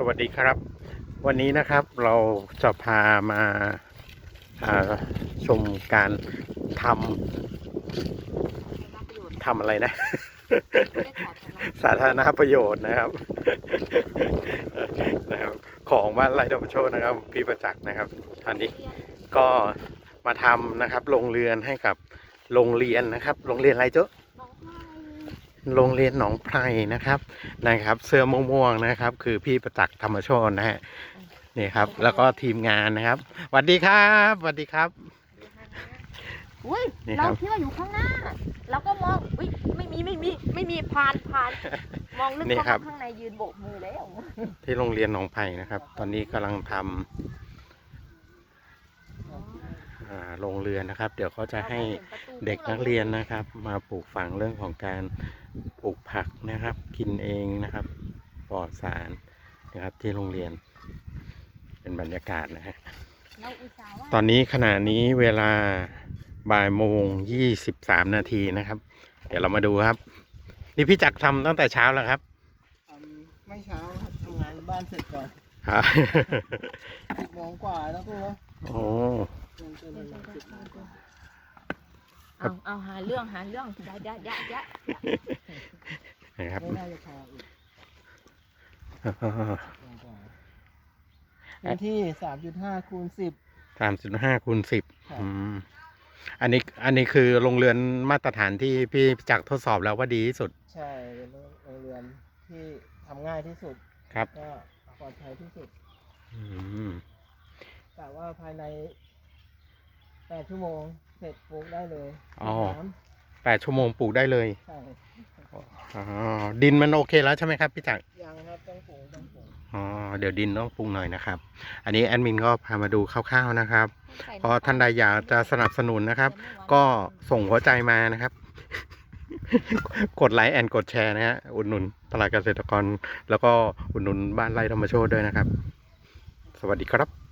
สวัสดีครับ วันนี้นะครับเราจะพามาาชมการทำทำอะไรนะ สาธารณประโยชน์นะครับนะครับ ของบ้านไร่ดอมโชนะครับ พี่ประจักษ์นะครับท่านนี้ก็มาทำนะครับโรงเรือนให้กับโรงเรียนนะครับโรงเรียนอะไรเจ้า โรงเรียนหนองไพรนะครับนะครับ เสื้อม่วงๆนะครับ คือพี่ประจักษ์ธรรมโชนนะฮะนี่ครับ แล้วก็ทีมงานนะครับสวัสดีครับสวัสดีครับ อุ้ยนี่ครัเราบ คิดว่าอยู่ข้างหน้า เราก็มองอุ้ยไม่มีไม่มีไม่มีผ่านผ่านมองลึกนี่เข้าครัมาบ ข้างในยืนโบกมือแล้ว ที่โรงเรียนหนองไผ่นะครับ ตอนนี้กำลังทำอ่า โรงเรือนนะครับ เดี๋ยวเขาจะให้เด็กนักเรียนนะครับ มาปลูกฝังเรื่องของการปลูกผักนะครับ กินเองนะครับปลอดสารนะครับที่โรงเรียน เป็นบรรยากาศนะฮะเราอุตส่าห์ว่าตอนนี้ขณะนี้เวลาบ่ายโมงยี่สิบสามนาทีนะครับ เดี๋ยวเรามาดูครับ นี่พี่จักรทำตั้งแต่เช้าแล้วครับทำไม่เช้าครับทำงานบ้านเสร็จก่อนครับสิบโมงกว่าแล้วพวกเราโอ้ยังจะ เลยสิบโมงกว่าเอาเอาหาเรื่องหาเรื่องยะยะยะยะนะครับไม่น่าจะพออีกโมงกว่าพื้นที่สามจุดห้าคูณสิบสามสิบห้าคูณสิบครับอืมอันนี้อันนี้คือโรงเรือนมาตรฐานที่พี่จักรทดสอบแล้วว่าดีที่สุด ใช่เป็นโรงเรียนที่ทำง่ายที่สุดครับก็ปลอดภัยที่สุดอืมแต่ว่าภายใน แปดชั่วโมงเสร็จปลูกได้เลยอ๋อ น้แปดชั่วโมงปลูกได้เลยำใช่อ๋อดินมันโอเคแล้วใช่ไหมครับพี่จักรยังครับต้องปลูกต้องปลูกอ๋อเดี๋ยวดินต้องปรุงหน่อยนะครับ อันนี้แอดมินก็พามาดูคร่าวๆนะครับเพราะท่านใดอยากจะสนับสนุนนะครับ ก็ส่งหัวใจมานะครับ กดไลค์แอนกดแชร์นะฮะอุดหนุนตลาดเกษตรกร แล้วก็อุดหนุนบ้านไร่ธรรมโชตด้วยนะครับ สวัสดีครับ